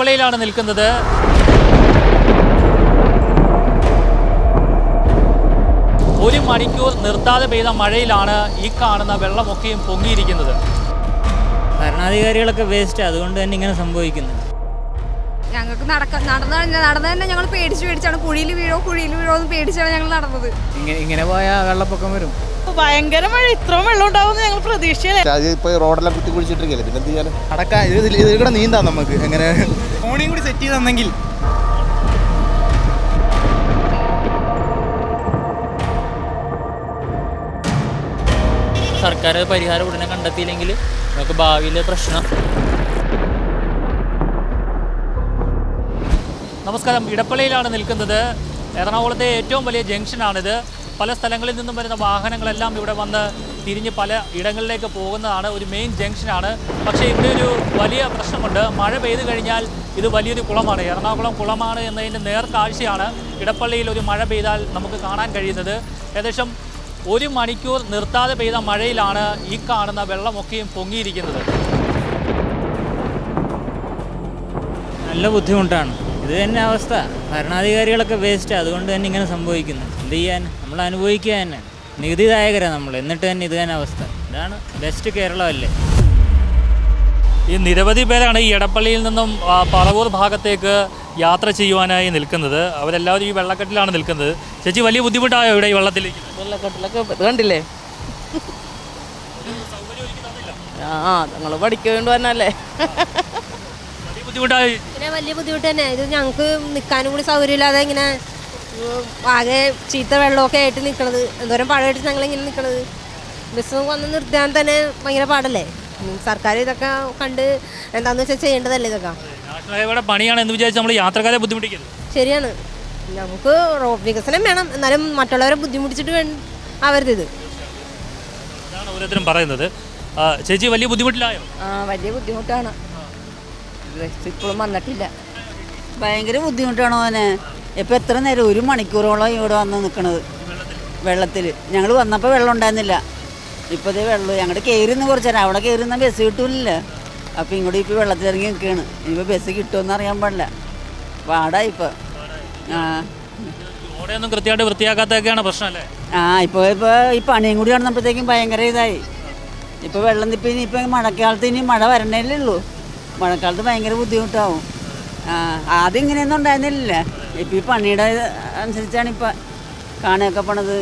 ഇടപ്പള്ളിയിലാണ് നിൽക്കുന്നത്. ഒരു മണിക്കൂർ നിർത്താതെ പെയ്ത മഴയിലാണ് ഈ കാണുന്ന വെള്ളമൊക്കെയും പൊങ്ങിയിരിക്കുന്നത്. ഭരണാധികാരികളൊക്കെ വേസ്റ്റ് അതുകൊണ്ട് തന്നെ ഇങ്ങനെ സംഭവിക്കുന്നത് ഞങ്ങൾക്ക് നടക്ക നടന്നു കഴിഞ്ഞാൽ നടന്നു തന്നെ ഞങ്ങൾ പേടിച്ച് പേടിച്ചാണ്. കുഴിയിൽ വീഴോ കുഴിയിൽ വീഴോ എന്ന് പേടിച്ചാണ് ഞങ്ങൾ നടന്നത്. ഇങ്ങനെ ഇങ്ങനെ പോയാൽ വെള്ളപ്പൊക്കം വരും. ഭയങ്കര മഴ ഇത്രയും വെള്ളം ഉണ്ടാവും ഞങ്ങൾ പ്രതീക്ഷയില്ല ഇപ്പൊ റോഡെല്ലാം കുത്തി കുഴിച്ചിട്ടിരിക്കല്ലേ പിന്നെ എന്ത് ചെയ്യാൻ അടക്കാൻ ഇത് ഇതിൽ- ഇതിൽ കൂടെ നീന്താം നമുക്ക്. എങ്ങനെ? ഫോണിയും കൂടി സെറ്റ് ചെയ്തെന്നെങ്കിൽ. സർക്കാർ പരിഹാരം ഉടനെ കണ്ടെത്തിയില്ലെങ്കിൽ നമുക്ക് ഭാവിയിലെ പ്രശ്നം നമസ്കാരം. ഇടപ്പള്ളിയിലാണ് നിൽക്കുന്നത്. എറണാകുളത്തെ ഏറ്റവും വലിയ ജംഗ്ഷനാണിത്. പല സ്ഥലങ്ങളിൽ നിന്നും വരുന്ന വാഹനങ്ങളെല്ലാം ഇവിടെ വന്ന് തിരിഞ്ഞ് പല ഇടങ്ങളിലേക്ക് പോകുന്നതാണ് ഒരു മെയിൻ ജംഗ്ഷനാണ്. പക്ഷേ ഇവിടെ ഒരു വലിയ പ്രശ്നമുണ്ട്. മഴ പെയ്തു കഴിഞ്ഞാൽ ഇത് വലിയൊരു കുളമാണ്. എറണാകുളം കുളമാണ് എന്നതിന്റെ നേർക്കാഴ്ചയാണ് ഇടപ്പള്ളിയിൽ ഒരു മഴ പെയ്താൽ നമുക്ക് കാണാൻ കഴിയുന്നത്. ഏകദേശം ഒരു മണിക്കൂർ നിർത്താതെ പെയ്ത മഴയിലാണ് ഈ കാണുന്ന വെള്ളമൊക്കെയും പൊങ്ങിയിരിക്കുന്നത്. നല്ല ബുദ്ധിമുട്ടാണ്. ഇത് തന്നെ അവസ്ഥ. ഭരണാധികാരികളൊക്കെ വേസ്റ്റ് അതുകൊണ്ട് തന്നെ ഇങ്ങനെ സംഭവിക്കുന്നു. എന്ത് ചെയ്യാൻ? നമ്മൾ അനുഭവിക്കുക തന്നെ. നികുതിദായകരാണ് നമ്മൾ. എന്നിട്ട് തന്നെ ഇത് തന്നെ അവസ്ഥ. ഇതാണ് ബെസ്റ്റ് കേരളമല്ലേ ഈ നിരവധി പേരാണ് ഈ എടപ്പള്ളിയിൽ നിന്നും പറവൂർ ഭാഗത്തേക്ക് യാത്ര ചെയ്യുവാനായി നിൽക്കുന്നത്. അവരെല്ലാവരും ഈ വെള്ളക്കെട്ടിലാണ് നിൽക്കുന്നത്. ചേച്ചി വലിയ ബുദ്ധിമുട്ടായോ ഇവിടെ ഈ വെള്ളത്തിലേക്ക്? വെള്ളക്കെട്ടിലൊക്കെ കണ്ടില്ലേ? ആ ഞങ്ങൾ പഠിക്കേണ്ടി വന്നല്ലേ വലിയ ബുദ്ധിമുട്ടായി? പിന്നെ വലിയ ബുദ്ധിമുട്ട് തന്നെ. ഇത് ഞങ്ങൾക്ക് നിൽക്കാനും കൂടി സൗകര്യമില്ലാതെ ഇങ്ങനെ ആകെ ചീത്ത വെള്ളമൊക്കെ ആയിട്ട് നിൽക്കണത് എന്തോരം പാടായിട്ട് ഞങ്ങൾ ഇങ്ങനെ നിൽക്കണത് ബസ് വന്ന് നിർത്താൻ തന്നെ ഭയങ്കര പാടല്ലേ? സർക്കാർ ഇതൊക്കെ കണ്ട് എന്താന്ന് വെച്ചാൽ ചെയ്യേണ്ടതല്ലേ ഇതൊക്കെ? പണിയാണ് എന്ന് വിചാരിച്ച് നമ്മൾ യാത്രക്കാരെ ബുദ്ധിമുട്ടിക്കരുത്. ശരിയാണ്. നമുക്ക് റോഡ് വികസനം വേണം. എന്നാലും മറ്റുള്ളവരെ ബുദ്ധിമുട്ടിച്ചിട്ട് വേണം ആവരുത് ഇത്. ഓരോരുത്തരും പറയുന്നത്. ചേച്ചി വലിയ ബുദ്ധിമുട്ടിലായോ? ആ വലിയ ബുദ്ധിമുട്ടാണ്. ബസ് ഇപ്പോഴും വന്നിട്ടില്ല. ഭയങ്കര ബുദ്ധിമുട്ടാണ് അവനെ ഇപ്പം എത്ര നേരം ഒരു മണിക്കൂറോളം ഇവിടെ വന്ന് നിൽക്കണത് വെള്ളത്തിൽ ഞങ്ങൾ വന്നപ്പോൾ വെള്ളം ഉണ്ടായിരുന്നില്ല. ഇപ്പോൾ ഇതേ വെള്ളം ഞങ്ങളുടെ കയറുന്ന കുറച്ച് നേരം. അവിടെ കയറുന്ന ബസ് കിട്ടില്ല അപ്പം ഇങ്ങോട്ട് ഇപ്പോൾ വെള്ളത്തിലിറങ്ങി നിൽക്കുകയാണ് ഇനിയിപ്പോൾ ബസ് കിട്ടുമെന്ന് അറിയാൻ പാടില്ല. പാടായി ഇപ്പോൾ ആ. ഓടെയൊന്നും കൃത്യമായിട്ട് വൃത്തിയാക്കാത്തൊക്കെയാണ് ആ ഇപ്പോൾ ഇപ്പോൾ ഈ പണിയും കൂടി നടന്നപ്പോഴത്തേക്കും ഭയങ്കര ഇതായി. ഇപ്പോൾ വെള്ളം ഇപ്പം ഇനി ഇപ്പം മഴക്കാലത്ത് ഇനി മഴ വരണല്ലേ ഉള്ളൂ. മഴക്കാലത്ത് ഭയങ്കര ബുദ്ധിമുട്ടാവും. ആ ആദ്യം ഇങ്ങനെയൊന്നും ഉണ്ടായിരുന്നില്ല ഇപ്പം ഈ പണിയുടെ അനുസരിച്ചാണ് ഇപ്പം കാണുകയൊക്കെ പണത്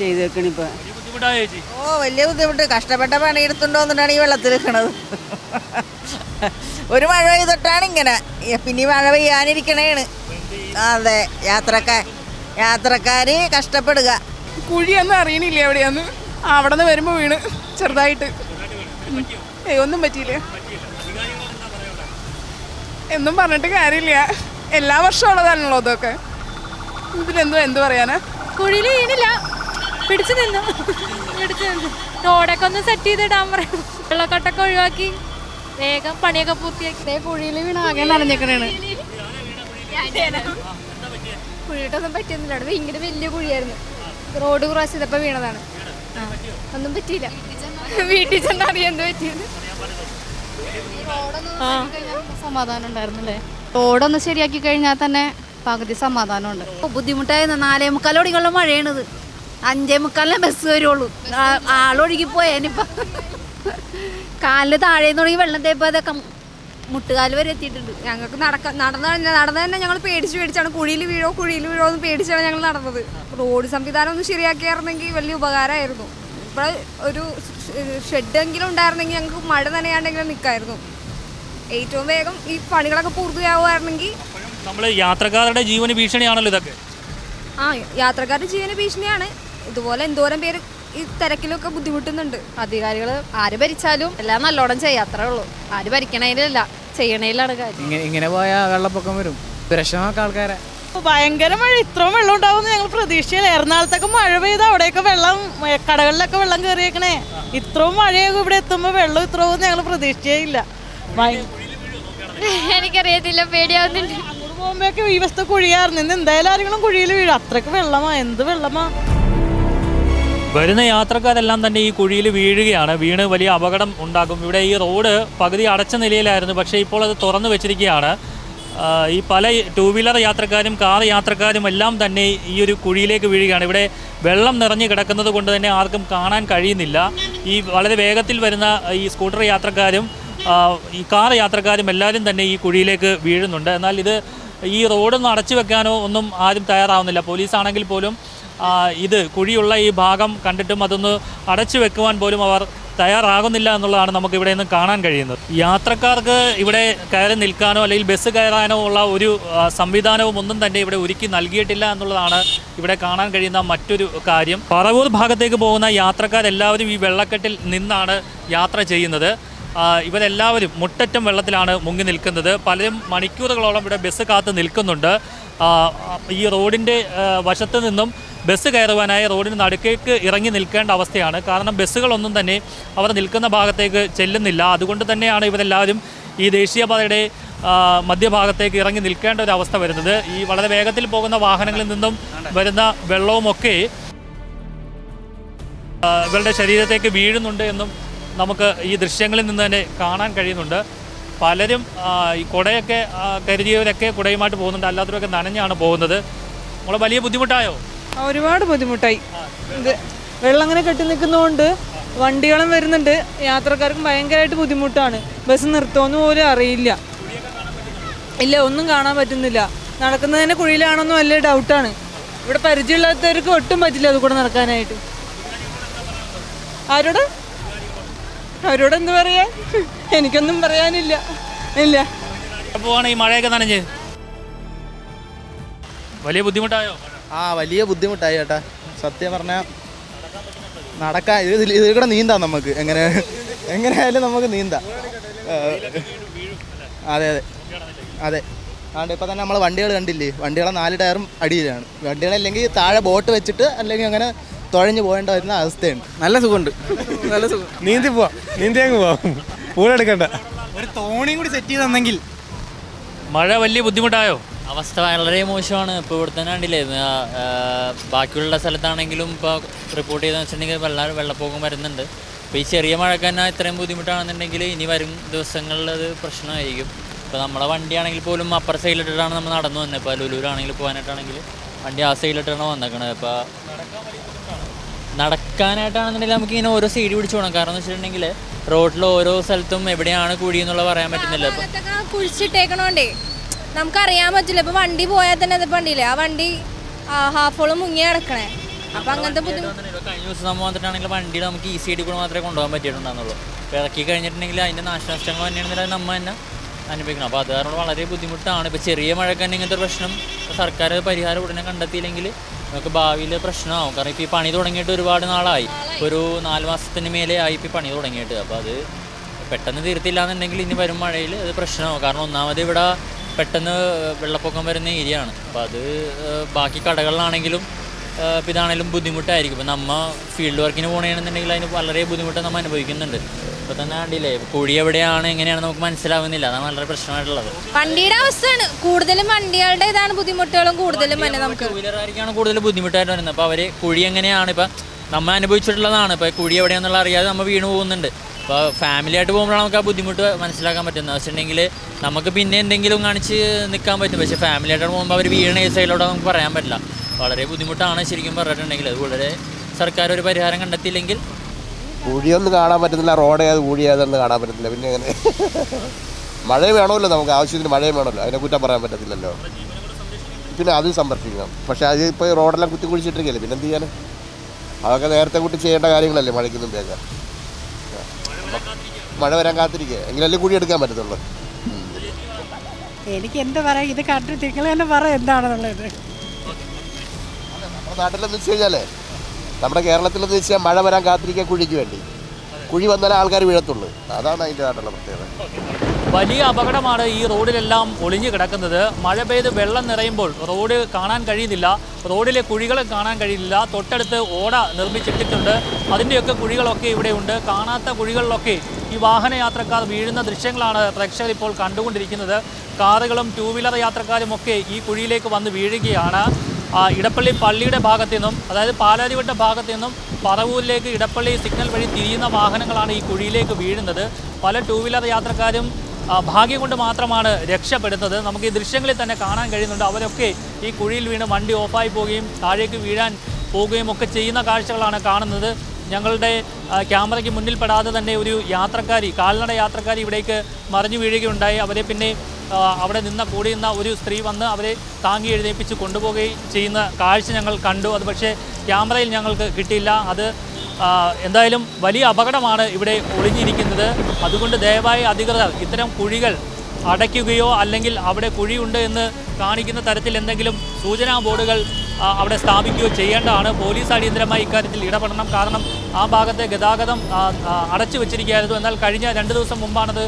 ചെയ്ത് വെക്കണ വലിയ ബുദ്ധിമുട്ടായോ ചേച്ചി? ഓ വലിയ ബുദ്ധിമുട്ട്. കഷ്ടപ്പെട്ട പണിയെടുത്തുണ്ടോ എന്നിട്ടാണ് ഈ വെള്ളത്തിൽ നിൽക്കണത് ഒരു മഴ പെയ്തിട്ടാണ് ഇങ്ങനെ. പിന്നെ ഈ മഴ പെയ്യാനിരിക്കണേണ്. അതെ യാത്രക്കാർ യാത്രക്കാർ കഷ്ടപ്പെടുക. കുഴിയൊന്നും അറിയണില്ല എവിടെയാന്ന്. അവിടെ നിന്ന് വരുമ്പോൾ വീണ് ചെറുതായിട്ട്. ഏയ് ഒന്നും പറ്റിയില്ല. എന്നും പറഞ്ഞിട്ട് കാര്യമില്ല. എല്ലാ വർഷവും ഉള്ളതാണല്ലോ അതൊക്കെ ഇതിലെന്തോ എന്ത് പറയാനാ? കുഴിയിൽ വീണില്ല. പിടിച്ചു നിന്നു. പിടിച്ചു നിന്നു. റോഡൊക്കെ ഒന്ന് സെറ്റ് ചെയ്തിടാൻ പറയും. വെള്ളക്കെട്ടൊക്കെ ഒഴിവാക്കി. വേഗം പണിയൊക്കെ പൂർത്തിയാക്കി. കുഴിയിൽ വീണ ആകെ നനഞ്ഞേക്കണേണ് കുഴിയിട്ടൊന്നും പറ്റിയൊന്നുമില്ല. അവിടെ ഭയങ്കര വലിയ കുഴിയായിരുന്നു. റോഡ് ക്രോസ് ചെയ്തപ്പോൾ വീണതാണ്. ഒന്നും പറ്റിയില്ല. വീട്ടിൽ ചെന്നറിയാൻ എന്ത് സമാധാനം ഉണ്ടായിരുന്നല്ലേ റോഡൊന്ന് ശരിയാക്കി കഴിഞ്ഞാൽ തന്നെ പകുതി സമാധാനമുണ്ട്. ബുദ്ധിമുട്ടായിരുന്നു. നാലേ മുക്കാലോടിക്കുള്ള മഴയാണിത്. അഞ്ചേ മുക്കാലിനെ ബസ് വരുള്ളൂ. ആ- ആളൊഴുകി പോയേനിപ്പോ കാലിന് താഴെ തുടങ്ങി വെള്ളം തേപ്പതൊക്കെ മുട്ടുകാൽ വരെ എത്തിയിട്ടുണ്ട്. ഞങ്ങൾക്ക് നടക്ക നടന്നു നടന്നു തന്നെ ഞങ്ങൾ പേടിച്ച് പേടിച്ചാണ്. കുഴിയിൽ വീഴോ കുഴിയിൽ വീഴോ എന്ന് പേടിച്ചാണ് ഞങ്ങൾ നടന്നത്. റോഡ് സംവിധാനം ഒന്ന് ശരിയാക്കിയായിരുന്നെങ്കിൽ വലിയ ഉപകാരമായിരുന്നു. ഇപ്പോൾ ഒരു ഷെഡെങ്കിലും ഉണ്ടായിരുന്നെങ്കിൽ ഞങ്ങൾക്ക് മഴ നനയാണ്ടെങ്കിലും നിൽക്കായിരുന്നു. ഏറ്റവും വേഗം ഈ പണികളൊക്കെ പൂർത്തിയാവുമായിരുന്നെങ്കിൽ നമ്മൾ യാത്രക്കാരുടെ ജീവന് ഭീഷണിയാണല്ലോ ഇതൊക്കെ. ആ യാത്രക്കാരുടെ ജീവന ഭീഷണിയാണ്. ഇതുപോലെ എന്തോരം പേര് ഈ തിരക്കിലൊക്കെ ബുദ്ധിമുട്ടുന്നുണ്ട്. അധികാരികൾ ആര് ഭരിച്ചാലും എല്ലാം നല്ലോണം ചെയ്യാം അത്രേ ഉള്ളൂ. ആര് ഭരിക്കണേലല്ല ചെയ്യണേലാണ് കാര്യം. ഇങ്ങനെ പോയാൽ വെള്ളപ്പൊക്കം വരും. സുരക്ഷമാക്ക ആൾക്കാരെ. ഭയങ്കര മഴ ഇത്രയും വെള്ളം ഉണ്ടാവുമെന്ന് ഞങ്ങൾ പ്രതീക്ഷയില്ല. എറണാകുളത്തൊക്കെ മഴ പെയ്ത് അവിടെയൊക്കെ വെള്ളം കടകളിലൊക്കെ വെള്ളം കയറിയേക്കണേ ഇത്രയും മഴയൊക്കെ ഇവിടെ എത്തുമ്പോൾ വെള്ളം ഇത്രയും ഞങ്ങൾ പ്രതീക്ഷയില്ല എനിക്കറിയത്തില്ല പേടിയാവുന്നുണ്ട്. അങ്ങോട്ട് പോകുമ്പോഴൊക്കെ ഈ വസ്തു കുഴിയായിരുന്നു. ഇന്ന് എന്തായാലും ആരെങ്കിലും കുഴിയിൽ വീഴും. അത്രയ്ക്ക് വെള്ളമാ എന്ത് വെള്ളമാ. വരുന്ന യാത്രക്കാരെല്ലാം തന്നെ ഈ കുഴിയിൽ വീഴുകയാണ്. വീണ് വലിയ അപകടം ഉണ്ടാകും. ഇവിടെ ഈ റോഡ് പകുതി അടച്ച നിലയിലായിരുന്നു. പക്ഷേ ഇപ്പോൾ അത് തുറന്നു വെച്ചിരിക്കുകയാണ്. ഈ പല ടൂ വീലർ യാത്രക്കാരും കാർ യാത്രക്കാരും എല്ലാം തന്നെ ഈ ഒരു കുഴിയിലേക്ക് വീഴുകയാണ്. ഇവിടെ വെള്ളം നിറഞ്ഞു കിടക്കുന്നത് കൊണ്ട് തന്നെ ആർക്കും കാണാൻ കഴിയുന്നില്ല. ഈ വളരെ വേഗത്തിൽ വരുന്ന ഈ സ്കൂട്ടർ യാത്രക്കാരും ഈ കാർ യാത്രക്കാരും എല്ലാവരും തന്നെ ഈ കുഴിയിലേക്ക് വീഴുന്നുണ്ട്. എന്നാൽ ഇത് ഈ റോഡൊന്നും അടച്ചു വെക്കാനോ ഒന്നും ആരും തയ്യാറാവുന്നില്ല. പോലീസാണെങ്കിൽ പോലും ഇത് കുഴിയുള്ള ഈ ഭാഗം കണ്ടിട്ടും അതൊന്ന് അടച്ചു വെക്കുവാൻ പോലും അവർ തയ്യാറാകുന്നില്ല എന്നുള്ളതാണ് നമുക്ക് ഇവിടെ നിന്ന് കാണാൻ കഴിയുന്നത്. യാത്രക്കാർക്ക് ഇവിടെ കയറി നിൽക്കാനോ അല്ലെങ്കിൽ ബസ് കയറാനോ ഉള്ള ഒരു സംവിധാനവും ഒന്നും തന്നെ ഇവിടെ ഒരുക്കി നൽകിയിട്ടില്ല എന്നുള്ളതാണ് ഇവിടെ കാണാൻ കഴിയുന്ന മറ്റൊരു കാര്യം. പറവൂർ ഭാഗത്തേക്ക് പോകുന്ന യാത്രക്കാരെല്ലാവരും ഈ വെള്ളക്കെട്ടിൽ നിന്നാണ് യാത്ര ചെയ്യുന്നത്. ഇവരെല്ലാവരും മുട്ടറ്റം വെള്ളത്തിലാണ് മുങ്ങി നിൽക്കുന്നത്. പലരും മണിക്കൂറുകളോളം ഇവിടെ ബസ് കാത്ത് നിൽക്കുന്നുണ്ട്. ഈ റോഡിന്റെ വശത്ത് നിന്നും ബസ് കയറുവാനായി റോഡിന് നടുക്കേക്ക് ഇറങ്ങി നിൽക്കേണ്ട അവസ്ഥയാണ്. കാരണം ബസ്സുകളൊന്നും തന്നെ അവർ നിൽക്കുന്ന ഭാഗത്തേക്ക് ചെല്ലുന്നില്ല. അതുകൊണ്ട് തന്നെയാണ് ഇവരെല്ലാവരും ഈ ദേശീയപാതയുടെ മധ്യഭാഗത്തേക്ക് ഇറങ്ങി നിൽക്കേണ്ട ഒരു അവസ്ഥ വരുന്നത്. ഈ വളരെ വേഗത്തിൽ പോകുന്ന വാഹനങ്ങളിൽ നിന്നും വരുന്ന വെള്ളവുമൊക്കെ ഇവരുടെ ശരീരത്തേക്ക് വീഴുന്നുണ്ട് എന്നും നമുക്ക് ഈ ദൃശ്യങ്ങളിൽ നിന്ന് തന്നെ കാണാൻ കഴിയുന്നുണ്ട്. പലരും ഈ കുടയൊക്കെ കരുതിയവരൊക്കെ കുടയുമായിട്ട് പോകുന്നുണ്ട്. അല്ലാത്തവരൊക്കെ നനഞ്ഞാണ് പോകുന്നത്. നമ്മളെ വലിയ ബുദ്ധിമുട്ടായോ? ഒരുപാട് ബുദ്ധിമുട്ടായി. ഇത് വെള്ളം അങ്ങനെ കെട്ടി നിൽക്കുന്നതുകൊണ്ട് വണ്ടികളും വരുന്നുണ്ട്. യാത്രക്കാർക്കും ഭയങ്കരമായിട്ട് ബുദ്ധിമുട്ടാണ്. ബസ് നിർത്തുമെന്ന് പോലും അറിയില്ല. ഇല്ല ഒന്നും കാണാൻ പറ്റുന്നില്ല. നടക്കുന്നതിന് കുഴിയിലാണെന്നും വലിയ ഡൗട്ടാണ്. ഇവിടെ പരിചയമില്ലാത്തവർക്ക് ഒട്ടും പറ്റില്ല അത് കൂടെ നടക്കാനായിട്ട്. ആരോട്? അവരോട് എന്ത് പറയാ? എനിക്കൊന്നും പറയാനില്ല. ഇല്ല. പോവാണ് ഈ മഴയൊക്കെ നനഞ്ഞ്. വലിയ ബുദ്ധിമുട്ടായോ? ആ വലിയ ബുദ്ധിമുട്ടായി ചേട്ടാ. സത്യം പറഞ്ഞാൽ നടക്കാൻ ഇത് ഇതിൽ- ഇതിൽ കൂടെ നീന്താം നമുക്ക്. എങ്ങനെ എങ്ങനെയായാലും നമുക്ക് നീന്താം. അതെ അതെ. അതെ. അതുകൊണ്ട് ഇപ്പം തന്നെ നമ്മൾ വണ്ടികൾ കണ്ടില്ലേ? വണ്ടികളെ നാല് ടയറും അടിയിലാണ്. വണ്ടികളല്ലെങ്കിൽ താഴെ ബോട്ട് വെച്ചിട്ട് അല്ലെങ്കിൽ അങ്ങനെ തുഴഞ്ഞു പോകേണ്ട വരുന്ന അവസ്ഥയുണ്ട്. നല്ല സുഖമുണ്ട്. നല്ല സുഖം. നീന്തി പോവാം. നീന്തി അങ്ങ് പോവാം. പൂളെടുക്കണ്ട ഒരു തോണിയും കൂടി സെറ്റ് ചെയ്ത് തന്നെങ്കിൽ. മഴ വലിയ ബുദ്ധിമുട്ടായോ? അവസ്ഥ വളരെ മോശമാണ്. ഇപ്പോൾ ഇവിടെ തന്നെ കണ്ടില്ലേ ബാക്കിയുള്ള സ്ഥലത്താണെങ്കിലും ഇപ്പോൾ റിപ്പോർട്ട് ചെയ്തെന്ന് വെച്ചിട്ടുണ്ടെങ്കിൽ വെള്ള വെള്ളപ്പൊക്കം വരുന്നുണ്ട്. ഇപ്പോൾ ഈ ചെറിയ മഴക്ക് തന്നെ ഇത്രയും ബുദ്ധിമുട്ടാണെന്നുണ്ടെങ്കിൽ ഇനി വരും ദിവസങ്ങളിൽ അത് പ്രശ്നമായിരിക്കും. ഇപ്പോൾ നമ്മളെ വണ്ടിയാണെങ്കിൽ പോലും അപ്പർ സൈഡിലിട്ടിട്ടാണ് നമ്മൾ നടന്നു വന്നത്. ഇപ്പോൾ ലുലൂരാണെങ്കിൽ പോകാനായിട്ടാണെങ്കിൽ വണ്ടി ആ സൈഡിലിട്ടാണ് വന്നേക്കണത്. ഇപ്പോൾ നടക്കാനായിട്ടാണെന്നുണ്ടെങ്കിൽ നമുക്ക് ഇങ്ങനെ ഓരോ സൈഡ് പിടിച്ചു പോകണം കാരണം എന്ന് വെച്ചിട്ടുണ്ടെങ്കിൽ റോഡിൽ ഓരോ സ്ഥലത്തും എവിടെയാണ് കുഴി പറയാൻ പറ്റുന്നില്ല. കുഴിച്ചിട്ടേക്കണോണ്ടേ. നമുക്കറിയാൻ പറ്റില്ല. ഇപ്പൊ വണ്ടി പോയാൽ തന്നെ അത് വണ്ടിയില്ലേ? ആ വണ്ടി ഹാഫോളം മുങ്ങി കിടക്കണേ അപ്പൊ അങ്ങനത്തെ ബുദ്ധിമുട്ട് കഴിഞ്ഞ ദിവസം നമ്മൾ വന്നിട്ടാണെങ്കിൽ വണ്ടിയിൽ നമുക്ക് ഈസി ആയിട്ട് കൂടെ മാത്രമേ കൊണ്ടുപോകാൻ പറ്റിയിട്ടുണ്ടാകുന്നുള്ളൂ അപ്പോൾ ഇറക്കി കഴിഞ്ഞിട്ടുണ്ടെങ്കിൽ അതിന്റെ നാശനഷ്ടങ്ങൾ തന്നെയാണെന്നില്ല നമ്മൾ തന്നെ അനുഭവിക്കണം. അപ്പോൾ അത് കാരണം വളരെ ബുദ്ധിമുട്ടാണ്. ഇപ്പോൾ ചെറിയ മഴയ്ക്ക് തന്നെ ഇങ്ങനത്തെ പ്രശ്നം സർക്കാർ പരിഹാരം ഉടനെ കണ്ടെത്തിയില്ലെങ്കിൽ നമുക്ക് ഭാവിയിൽ പ്രശ്നമാവും. കാരണം ഇപ്പോൾ ഈ പണി തുടങ്ങിയിട്ട് ഒരുപാട് നാളായി. ഒരു നാല് മാസത്തിന് മേലെ ആയി ഇപ്പോൾ പണി തുടങ്ങിയിട്ട്. അപ്പോൾ അത് പെട്ടെന്ന് തീർത്തില്ല എന്നുണ്ടെങ്കിൽ ഇനി വരും മഴയിൽ അത് പ്രശ്നമാവും. കാരണം ഒന്നാമത് ഇവിടെ പെട്ടെന്ന് വെള്ളപ്പൊക്കം വരുന്ന ഏരിയ ആണ്. അപ്പോൾ അത് ബാക്കി കടകളിലാണെങ്കിലും ഇപ്പം ഇതാണെങ്കിലും ബുദ്ധിമുട്ടായിരിക്കും. ഇപ്പം നമ്മ ഫീൽഡ് വർക്കിന് പോകണമെന്നുണ്ടെങ്കിൽ അതിന് വളരെ ബുദ്ധിമുട്ട് നമ്മൾ അനുഭവിക്കുന്നുണ്ട്. ഇപ്പോൾ തന്നെ കണ്ടില്ലേ കുഴി എവിടെയാണ് എങ്ങനെയാണ് നമുക്ക് മനസ്സിലാവുന്നില്ല. അതാണ് വളരെ പ്രശ്നമായിട്ടുള്ളത്. വണ്ടിയുടെ അവസ്ഥയാണ്. കൂടുതലും വണ്ടികളുടെ ഇതാണ് ബുദ്ധിമുട്ടുകളും കൂടുതലും തന്നെ നമുക്ക്. ടൂ വീലറായിരിക്കാണ് കൂടുതൽ ബുദ്ധിമുട്ടായിട്ട് വരുന്നത്. അപ്പോൾ അവർ കുഴി എങ്ങനെയാണ് ഇപ്പം നമ്മൾ അനുഭവിച്ചിട്ടുള്ളതാണ്. ഇപ്പോൾ കുഴി എവിടെയാണെന്നുള്ള അറിയാതെ നമ്മൾ വീണ് പോകുന്നുണ്ട്. അപ്പോൾ ഫാമിലി ആയിട്ട് പോകുമ്പോഴാണ് നമുക്ക് ആ ബുദ്ധിമുട്ട് മനസ്സിലാക്കാൻ പറ്റുന്നത്. വെച്ചിട്ടുണ്ടെങ്കിൽ നമുക്ക് പിന്നെ എന്തെങ്കിലും കാണിച്ച് നിൽക്കാൻ പറ്റും. പക്ഷേ ഫാമിലി ആയിട്ട് പോകുമ്പോൾ അവർ വീണ ഈ സൈഡിലോട്ട് നമുക്ക് പറയാൻ പറ്റില്ല. വളരെ ബുദ്ധിമുട്ടാണ് ശരിക്കും പറഞ്ഞിട്ടുണ്ടെങ്കിൽ അത് വളരെ സർക്കാർ ഒരു പരിഹാരം കണ്ടെത്തിയില്ലെങ്കിൽ കുഴിയൊന്നും കാണാൻ പറ്റുന്നില്ല. റോഡ് ഏത് കുഴി കാണാൻ പറ്റത്തില്ല പിന്നെ അങ്ങനെ മഴ വേണമല്ലോ നമുക്ക്. ആവശ്യത്തിന് മഴയും വേണമല്ലോ. അതിനെ കുറ്റം പറയാൻ പറ്റത്തില്ലല്ലോ. പിന്നെ അത് സംരക്ഷിക്കണം. പക്ഷേ അത് ഇപ്പോൾ റോഡെല്ലാം കുത്തി കുഴിച്ചിട്ടിരിക്കുകയല്ലേ. പിന്നെ എന്ത് ചെയ്യാൻ അതൊക്കെ നേരത്തെ കൂട്ടി ചെയ്യേണ്ട കാര്യങ്ങളല്ലേ മഴയ്ക്ക് മുമ്പേക്ക്. മഴ വരാൻ കാത്തിരിക്കുക. എങ്കിലല്ലേ കുഴി എടുക്കാൻ പറ്റത്തുള്ളൂ. എനിക്ക് എന്താ പറയാ? ഇത് കണ്ടിട്ട് നിങ്ങൾ തന്നെ പറ എന്താണെന്നുള്ളത്. നമ്മുടെ നാട്ടിലെന്ന് വെച്ച് കഴിഞ്ഞാലേ നമ്മുടെ കേരളത്തിലെന്ന് വെച്ചാൽ മഴ വരാൻ കാത്തിരിക്കാൻ കുഴിക്ക് വേണ്ടി. കുഴി വന്നാലേ ആൾക്കാർ വീഴത്തുള്ളൂ. അതാണ് അതിന്റെ നാട്ടിലുള്ള പ്രത്യേകത. വലിയ അപകടമാണ് ഈ റോഡിലെല്ലാം ഒളിഞ്ഞു കിടക്കുന്നത്. മഴ പെയ്ത് വെള്ളം നിറയുമ്പോൾ റോഡ് കാണാൻ കഴിയുന്നില്ല. റോഡിലെ കുഴികൾ കാണാൻ കഴിയുന്നില്ല. തൊട്ടടുത്ത് ഓട നിർമ്മിച്ചിട്ടിട്ടുണ്ട്. അതിന്റെയൊക്കെ കുഴികളൊക്കെ ഇവിടെയുണ്ട്. കാണാത്ത കുഴികളിലൊക്കെ ഈ വാഹനയാത്രക്കാർ വീഴുന്ന ദൃശ്യങ്ങളാണ് പ്രേക്ഷകർ ഇപ്പോൾ കണ്ടുകൊണ്ടിരിക്കുന്നത്. കാറുകളും ടൂ വീലർ യാത്രക്കാരും ഒക്കെ ഈ കുഴിയിലേക്ക് വന്ന് വീഴുകയാണ്. ഇടപ്പള്ളി പള്ളിയുടെ ഭാഗത്തു നിന്നും അതായത് പാലാരിവട്ട ഭാഗത്തു നിന്നും പറവൂരിലേക്ക് ഇടപ്പള്ളി സിഗ്നൽ വഴി തിരിയുന്ന വാഹനങ്ങളാണ് ഈ കുഴിയിലേക്ക് വീഴുന്നത്. പല ടൂ വീലർ യാത്രക്കാരും ഭാഗ്യം കൊണ്ട് മാത്രമാണ് രക്ഷപ്പെടുന്നത്. നമുക്ക് ഈ ദൃശ്യങ്ങളിൽ തന്നെ കാണാൻ കഴിയുന്നുണ്ട്. അവരൊക്കെ ഈ കുഴിയിൽ വീണ് വണ്ടി ഓഫായി പോവുകയും താഴേക്ക് വീഴാൻ പോവുകയും ഒക്കെ ചെയ്യുന്ന കാഴ്ചകളാണ് കാണുന്നത്. ഞങ്ങളുടെ ക്യാമറയ്ക്ക് മുന്നിൽ പെടാതെ തന്നെ ഒരു യാത്രക്കാരി കാൽനട യാത്രക്കാരി ഇവിടേക്ക് മറിഞ്ഞു വീഴുകയുണ്ടായി. അവരെ പിന്നെ അവിടെ നിന്ന കൂടി നിന്ന ഒരു സ്ത്രീ വന്ന് അവരെ താങ്ങി എഴുന്നേൽപ്പിച്ച് കൊണ്ടുപോവുകയും ചെയ്യുന്ന കാഴ്ച ഞങ്ങൾ കണ്ടു. അത് പക്ഷേ ക്യാമറയിൽ ഞങ്ങൾക്ക് കിട്ടിയില്ല. അത് എന്തായാലും വലിയ അപകടമാണ് ഇവിടെ ഒളിഞ്ഞിരിക്കുന്നത്. അതുകൊണ്ട് ദയവായി അധികൃതർ ഇത്തരം കുഴികൾ അടയ്ക്കുകയോ അല്ലെങ്കിൽ അവിടെ കുഴിയുണ്ട് എന്ന് കാണിക്കുന്ന തരത്തിൽ എന്തെങ്കിലും സൂചനാ ബോർഡുകൾ അവിടെ സ്ഥാപിക്കുകയോ ചെയ്യേണ്ടതാണ്. പോലീസ് അടിയന്തരമായി ഇക്കാര്യത്തിൽ ഇടപെടണം. കാരണം ആ ഭാഗത്തെ ഗതാഗതം അടച്ചു വെച്ചിരിക്കുകയായിരുന്നു എന്നാൽ കഴിഞ്ഞ രണ്ട് ദിവസം മുമ്പാണത്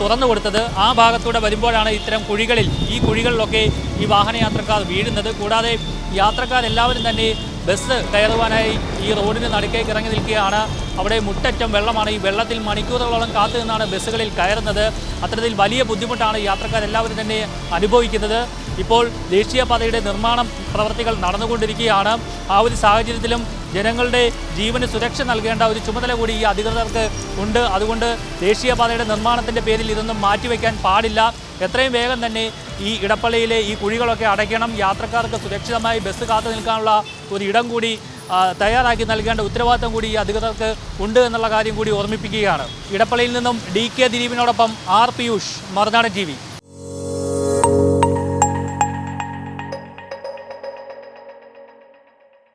തുറന്നു കൊടുത്തത്. ആ ഭാഗത്തൂടെ വരുമ്പോഴാണ് ഇത്തരം കുഴികളിൽ ഈ കുഴികളിലൊക്കെ ഈ വാഹനയാത്രക്കാർ വീഴുന്നത്. കൂടാതെ യാത്രക്കാരെല്ലാവരും തന്നെ ബസ് കയറുവാനായി ഈ റോഡിന് നടുക്കേക്ക് ഇറങ്ങി നിൽക്കുകയാണ്. അവിടെ മുട്ടറ്റം വെള്ളമാണ്. ഈ വെള്ളത്തിൽ മണിക്കൂറുകളോളം കാത്തു നിന്നാണ് ബസ്സുകളിൽ കയറുന്നത്. അത്തരത്തിൽ വലിയ ബുദ്ധിമുട്ടാണ് യാത്രക്കാരെല്ലാവരും തന്നെ അനുഭവിക്കുന്നത്. ഇപ്പോൾ ദേശീയപാതയുടെ നിർമ്മാണം പ്രവർത്തികൾ നടന്നുകൊണ്ടിരിക്കുകയാണ്. ആ ഒരു സാഹചര്യത്തിലും ജനങ്ങളുടെ ജീവന് സുരക്ഷ നൽകേണ്ട ഒരു ചുമതല കൂടി ഈ അധികൃതർക്ക് ഉണ്ട്. അതുകൊണ്ട് ദേശീയപാതയുടെ നിർമ്മാണത്തിന്റെ പേരിൽ ഇതൊന്നും മാറ്റിവെക്കാൻ പാടില്ല. എത്രയും വേഗം തന്നെ ഈ ഇടപ്പള്ളിയിലെ ഈ കുഴികളൊക്കെ അടയ്ക്കണം. യാത്രക്കാർക്ക് സുരക്ഷിതമായി ബസ് കാത്തു നിൽക്കാനുള്ള ഒരു ഇടം കൂടി തയ്യാറാക്കി നൽകേണ്ട ഉത്തരവാദിത്തം കൂടി ഈ അധികൃതർക്ക് ഉണ്ട് എന്നുള്ള കാര്യം കൂടി ഓർമ്മിപ്പിക്കുകയാണ്. ഇടപ്പള്ളിയിൽ നിന്നും ഡി കെ ദിലീപിനോടൊപ്പം ആർ പിയൂഷ് മറുനാടൻ ടി